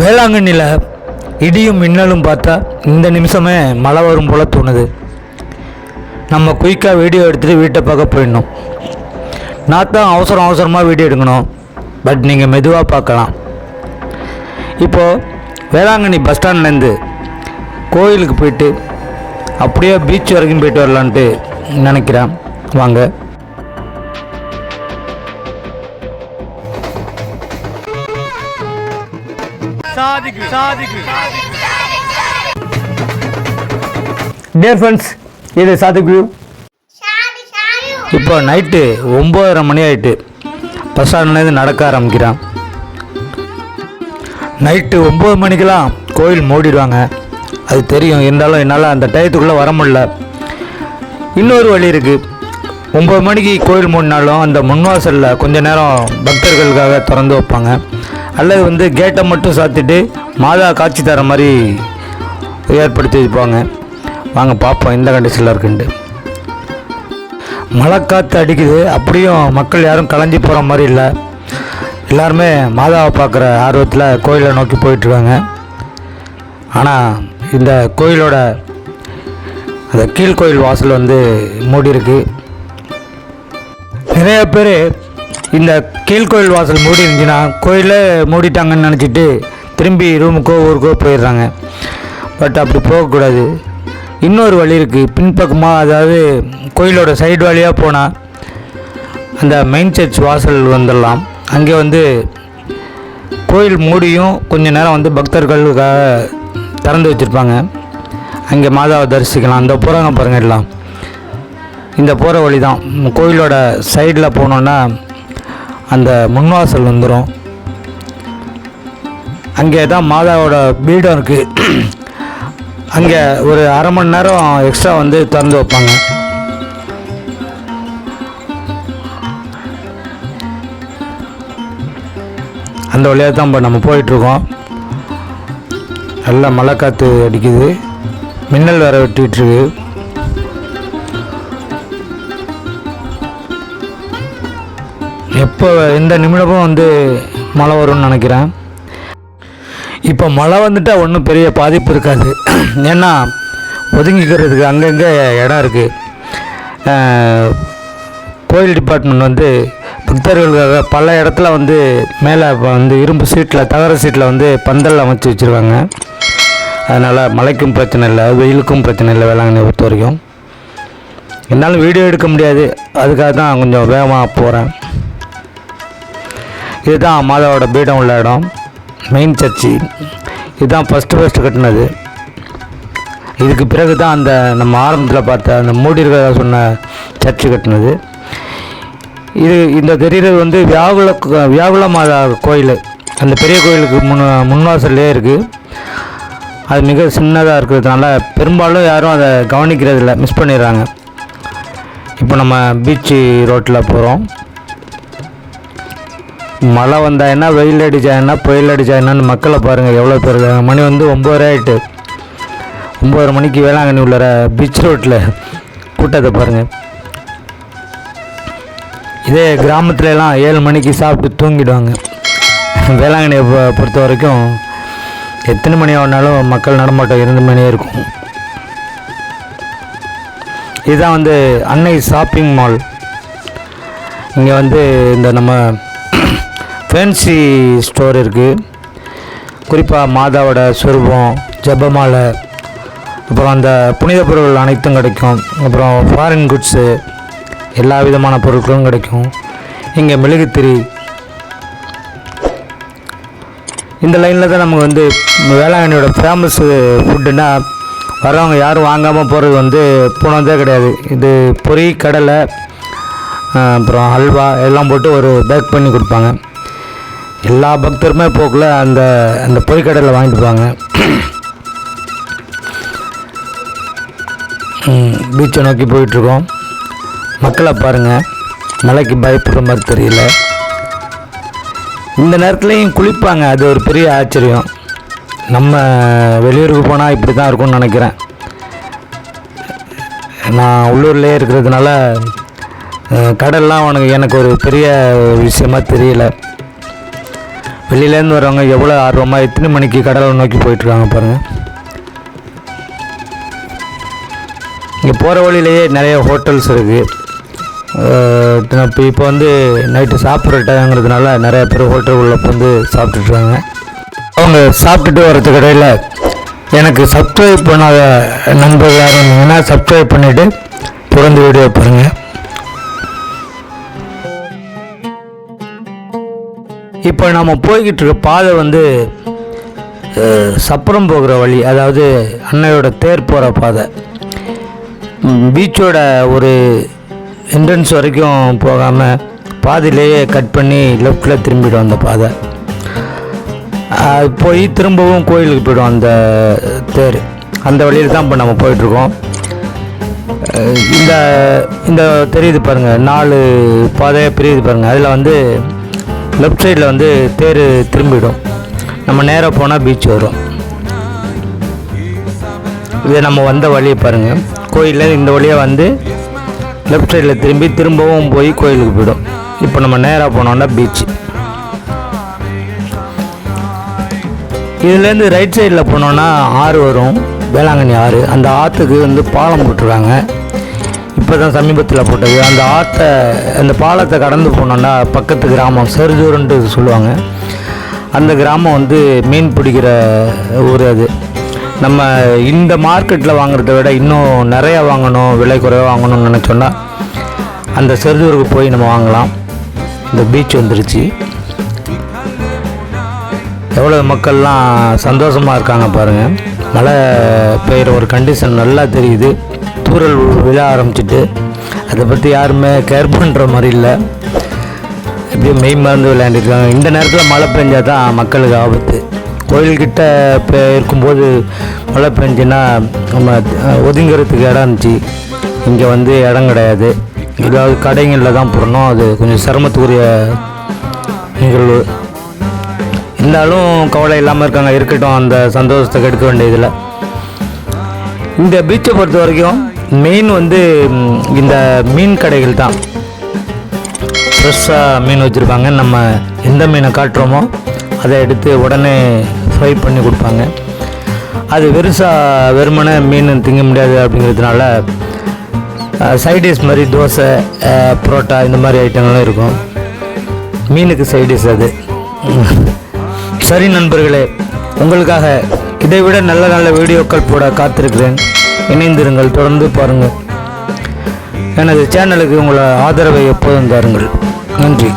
வேளாங்கண்ணியில் இடியும் மின்னலும் பார்த்தா இந்த நிமிஷமே மழை வரும் போல் தோணுது. நம்ம குயிக்காக வீடியோ எடுத்துகிட்டு வீட்டை பார்க்க போயிடணும். நான் தான் அவசரம் அவசரமாக வீடியோ எடுக்கணும். பட் நீங்கள் மெதுவாக பார்க்கலாம். இப்போது வேளாங்கண்ணி பஸ் ஸ்டாண்ட்லேருந்து கோயிலுக்கு போயிட்டு அப்படியே பீச் வரைக்கும் போயிட்டு வரலான்ட்டு நினைக்கிறேன். வாங்க. டியர் ஃப்ரெண்ட்ஸ் இது சாதிக் வியூ இப்போ நைட்டு ஒம்போதரை மணி ஆயிட்டு. பஸ் ஸ்டாண்ட்லேருந்து நடக்க ஆரம்பிக்கிறான். நைட்டு ஒம்பது மணிக்கெல்லாம் கோயில் மூடிடுவாங்க. அது தெரியும். இருந்தாலும் என்னால் அந்த டயத்துக்குள்ளே வர முடியல. இன்னொரு வழி இருக்குது ஒம்பது மணிக்கு கோயில் மூடினாலும் அந்த முன்வாசலில் கொஞ்ச நேரம் பக்தர்களுக்காக திறந்து வைப்பாங்க. அல்லது வந்து கேட்டை மட்டும் சாத்திட்டு மாதா காட்சி தர மாதிரி ஏற்படுத்தி வைப்பாங்க. வாங்க பார்ப்போம் இந்த கண்டிஷனில் இருக்குன்ட்டு. மழை காற்று அடிக்குது அப்படியும் மக்கள் யாரும் களைஞ்சி போகிற மாதிரி இல்லை. எல்லாருமே மாதாவை பார்க்குற ஆர்வத்தில் கோயிலை நோக்கி போயிட்டுருக்காங்க. ஆனால் இந்த கோயிலோட அந்த கீழ்கோயில் வாசல் வந்து மூடி இருக்கு நிறைய பேர் இந்த கீழ்கோயில் வாசல் மூடி இருந்துச்சுன்னா கோயிலே மூடிட்டாங்கன்னு நினச்சிட்டு திரும்பி ரூமுக்கோ ஊருக்கோ போயிடுறாங்க. பட் அப்படி போகக்கூடாது. இன்னொரு வழி இருக்குது பின்பக்கமாக அதாவது கோயிலோட சைடு வழியாக போனால் அந்த மெயின் சர்ச் வாசல் வந்துடலாம். அங்கே வந்து கோயில் மூடியும் கொஞ்ச நேரம் வந்து பக்தர்களுக்காக திறந்து வச்சுருப்பாங்க. அங்கே மாதாவை தரிசிக்கலாம். அந்த போகிறாங்க பாருங்கள் எல்லாம். இந்த போகிற வழி தான் கோயிலோட சைடில் போனோன்னா அந்த முன்வாசல் வந்துடும் அங்கே தான் மாதாவோட பீடம் இருக்குது அங்கே ஒரு அரை மணி நேரம் எக்ஸ்ட்ரா வந்து திறந்து வைப்பாங்க. அந்த வழியாக தான் இப்போ நம்ம போயிட்டுருக்கோம் நல்லா மழை காற்று அடிக்குது. மின்னல் வேற வெட்டிகிட்ருக்கு எப்போ எந்த நிமிடமும் வந்து மழை வரும்னு நினைக்கிறேன். இப்போ மழை வந்துட்டால் ஒன்றும் பெரிய பாதிப்பு இருக்காது. ஏன்னா ஒதுங்கிக்கிறதுக்கு அங்கங்கே இடம் இருக்குது கோயில் டிபார்ட்மெண்ட் வந்து பக்தர்களுக்காக பல இடத்துல வந்து மேலே வந்து இரும்பு சீட்டில் தகர சீட்டில் வந்து பந்தல் அமைச்சு வச்சுருக்காங்க. அதனால் மழைக்கும் பிரச்சனை இல்லை வெயிலுக்கும் பிரச்சனை இல்லை வேளாங்கண்ணி பொறுத்த வரைக்கும். என்னால் வீடியோ எடுக்க முடியாது. அதுக்காக தான் கொஞ்சம் வேகமாக போகிறேன் இதுதான் மாதாவோட பீடம் உள்ள இடம் மெயின் சர்ச்சு. இதுதான் ஃபஸ்ட்டு ஃபஸ்ட்டு கட்டினது. இதுக்கு பிறகு தான் அந்த நம்ம ஆரம்பத்தில் பார்த்த அந்த மூடி இருக்கிறதா சொன்ன சர்ச்சு கட்டினது. இது இந்த தெரிகிறது வந்து வியாகுல வியாகுல மாதா கோயில். அந்த பெரிய கோயிலுக்கு முன் முன்வாசல்லே இருக்குது அது மிக சின்னதாக இருக்கிறதுனால பெரும்பாலும் யாரும் அதை கவனிக்கிறதில்ல. மிஸ் பண்ணிடுறாங்க. இப்போ நம்ம பீச்சு ரோட்டில் போகிறோம் மழை வந்தா என்ன வெயில் அடிச்சா என்ன புயல் அடிச்சா என்னன்னு மக்களை பாருங்கள் எவ்வளோ பேர் இருக்காங்க. மணி வந்து ஒம்பது ஆகிட்டு ஒம்பது மணிக்கு வேளாங்கண்ணி உள்ளற பீச் ரோட்டில் கூட்டத்தை பாருங்கள் இதே கிராமத்துலலாம் ஏழு மணிக்கு சாப்பிட்டு தூங்கிடுவாங்க. வேளாங்கண்ணியை பொறுத்த வரைக்கும் எத்தனை மணி ஆனாலும் மக்கள் நடமாட்டம் இரண்டு மணியே இருக்கும். இதுதான் வந்து அன்னை ஷாப்பிங் மால். இங்கே வந்து இந்த நம்ம ஃபேன்சி ஸ்டோர் இருக்குது குறிப்பாக மாதாவோட சொருபம் ஜெபமாலை அப்புறம் அந்த புனித பொருட்கள் அனைத்தும் கிடைக்கும். அப்புறம் ஃபாரின் குட்ஸு எல்லா விதமான பொருட்களும் கிடைக்கும். இங்கே மெழுகுத்திரி. இந்த லைனில் தான் நமக்கு வந்து வேளாங்கண்ணியோட ஃபேமஸ் ஃபுட்டுன்னா வரவங்க யாரும் வாங்காமல் போகிறது வந்து போனதே கிடையாது. இது பொரி கடலை அப்புறம் ஹல்வா எல்லாம் போட்டு ஒரு பேக் பண்ணி கொடுப்பாங்க. எல்லா பக்தருமே போக்கில் அந்த அந்த பொய்க்கடையில் வாங்கிட்டு போவாங்க. பீச்சை நோக்கி போயிட்டுருக்கோம். மக்களை பாருங்கள் மலைக்கு பயப்படுற மாதிரி தெரியல. இந்த நேரத்துலையும் குளிப்பாங்க. அது ஒரு பெரிய ஆச்சரியம். நம்ம வெளியூருக்கு போனால் இப்படி தான் இருக்கும்னு நினைக்கிறேன். நான் உள்ளூர்லேயே இருக்கிறதுனால கடல்லாம் உனக்கு எனக்கு ஒரு பெரிய விஷயமா தெரியல. வெளியிலேருந்து வரவங்க எவ்வளோ ஆர்வமாக எத்தனை மணிக்கு கடலை நோக்கி போயிட்டுருக்காங்க பாருங்கள் இங்கே போகிற வழியிலேயே நிறைய ஹோட்டல்ஸ் இருக்குது இப்போ இப்போ வந்து நைட்டு சாப்பிட்ற டைங்கிறதுனால நிறைய பேர் ஹோட்டல் உள்ள வந்து சாப்பிட்டுட்ருக்காங்க. அவங்க சாப்பிட்டுட்டு வரதுக்கு இடையில் எனக்கு சப்ஸ்கிரைப் பண்ணாத நண்பர்கள் யாரும் இருந்தீங்கன்னா சப்ஸ்கிரைப் பண்ணிவிட்டு தொடர்ந்து வீடியோ பாருங்கள் இப்போ நம்ம போய்கிட்டு இருக்க பாதை வந்து சப்பரம் போகிற வழி அதாவது அன்னையோட தேர் போகிற பாதை. பீச்சோட ஒரு என்ட்ரன்ஸ் வரைக்கும் போகாமல் பாதியிலேயே கட் பண்ணி லெஃப்டில் திரும்பிடும் அந்த பாதை. அது போய் திரும்பவும் கோயிலுக்கு போய்டும் அந்த தேர். அந்த வழியில் தான் இப்போ நம்ம போயிட்டுருக்கோம். இந்த இந்த தெரியுது பாருங்கள் நாலு பாதையாக பிரியுது பாருங்கள் அதில் வந்து லெஃப்ட் சைடில் வந்து தேர் திரும்பிடும். நம்ம நேராக போனால் பீச் வரும். இது நம்ம வந்த வழியை பாருங்கள் கோயிலில் இந்த வழியாக வந்து லெஃப்ட் சைடில் திரும்பி திரும்பவும் போய் கோயிலுக்கு போயிடும். இப்போ நம்ம நேராக போனோம்னா பீச் இதுலேருந்து ரைட் சைடில் போனோன்னா ஆறு வரும். வேளாங்கண்ணி ஆறு. அந்த ஆற்றுக்கு வந்து பாலம் போட்டுருவாங்க இப்போ தான் சமீபத்தில் போட்டது. அந்த ஆற்றை அந்த பாலத்தை கடந்து போனோன்னா பக்கத்து கிராமம் செருதூர்ன்ட்டு சொல்லுவாங்க. அந்த கிராமம் வந்து மீன் பிடிக்கிற ஊர் அது. நம்ம இந்த மார்க்கெட்டில் வாங்குறத விட இன்னும் நிறையா வாங்கணும் விலை குறைவாக வாங்கணும்னு நினச்சோன்னா அந்த செருதூருக்கு போய் நம்ம வாங்கலாம். இந்த பீச் வந்துருச்சு. எவ்வளோ மக்கள்லாம் சந்தோஷமாக இருக்காங்க பாருங்கள் மழை பெய்கிற ஒரு கண்டிஷன் நல்லா தெரியுது. திருக்குறள் விழ ஆரம்பிச்சிட்டு அதை பற்றி யாருமே கேர் பண்ணுற மாதிரி இல்லை. எப்படியும் மெய் மறந்து விளையாண்டுருக்காங்க இந்த நேரத்தில் மழை பெஞ்சால் தான் மக்களுக்கு ஆபத்து. கோயில்கிட்ட இப்போ இருக்கும்போது மழை பெஞ்சுன்னா நம்ம ஒதுங்கிறதுக்கு இடம் இருந்துச்சு. இங்கே வந்து இடம் கிடையாது. ஏதாவது கடைங்களில் தான் போடணும். அது கொஞ்சம் சிரமத்துக்குரிய நிகழ்வு. இருந்தாலும் கவலை இல்லாமல் இருக்காங்க. இருக்கட்டும். அந்த சந்தோஷத்தை கெடுக்க வேண்டியதில்லை. இந்த பீச்சை பொறுத்த வரைக்கும் மெயின் வந்து இந்த மீன் கடைகள் தான். ஃப்ரெஷ்ஷாக மீன் வச்சுருப்பாங்க. நம்ம எந்த மீனை காட்டுறோமோ அதை எடுத்து உடனே ஃப்ரை பண்ணி கொடுப்பாங்க. அது வெறுசாக வெறுமனே மீன் திங்க முடியாது அப்படிங்கிறதுனால சைடிஷ் மாதிரி தோசை புரோட்டா இந்த மாதிரி ஐட்டங்களும் இருக்கும். மீனுக்கு சைடிஷ் அது. சரி நண்பர்களே உங்களுக்காக இதை விட நல்ல நல்ல வீடியோக்கள் போட காத்திருக்கிறேன். இணைந்திருங்கள். தொடர்ந்து பாருங்கள். எனது சேனலுக்கு உங்களை ஆதரவை எப்போதும் தாருங்கள். நன்றி.